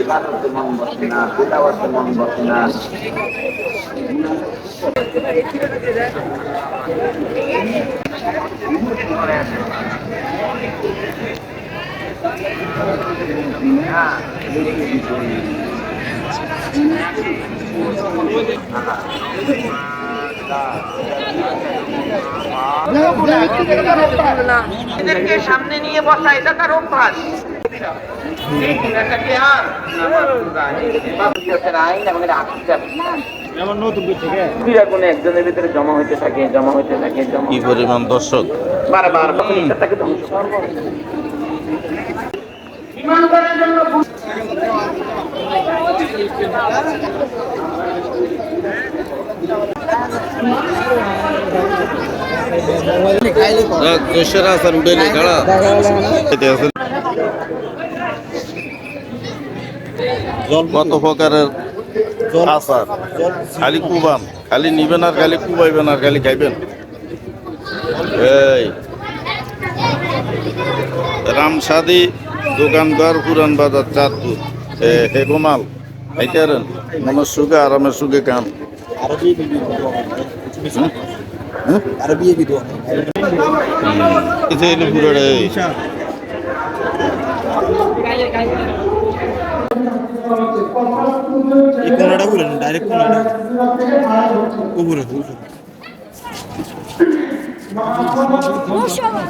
ইবাদতে মন বসে না তিলাওয়াতে মন বসে না এদেরকে সামনে নিয়ে বসা এটা তার অভ্যাস। একজনের ভিতরে জমা হইতে থাকে জমা হইতে থাকে কি পরিমাণ দর্শক? বারবার তখন ধ্বংস ইমান করার জন্য কত প্রকারের আচার? খালি কুবান খালি নিবেন আর খালি কুবাইবেন আর খালি খাইবেন? এই। রামসাদি দোকানদার পুরান বাজার চাঁদপুর। হে গোমাল এইটারেন মনের সুখে, আরামের সুখে কাম। আরবি ভিডিও এটা এলো পুরোটা এই এই কোনটা ঘুরেন ডাইরেক্ট কোনটা উপরে উপরে Maşallah.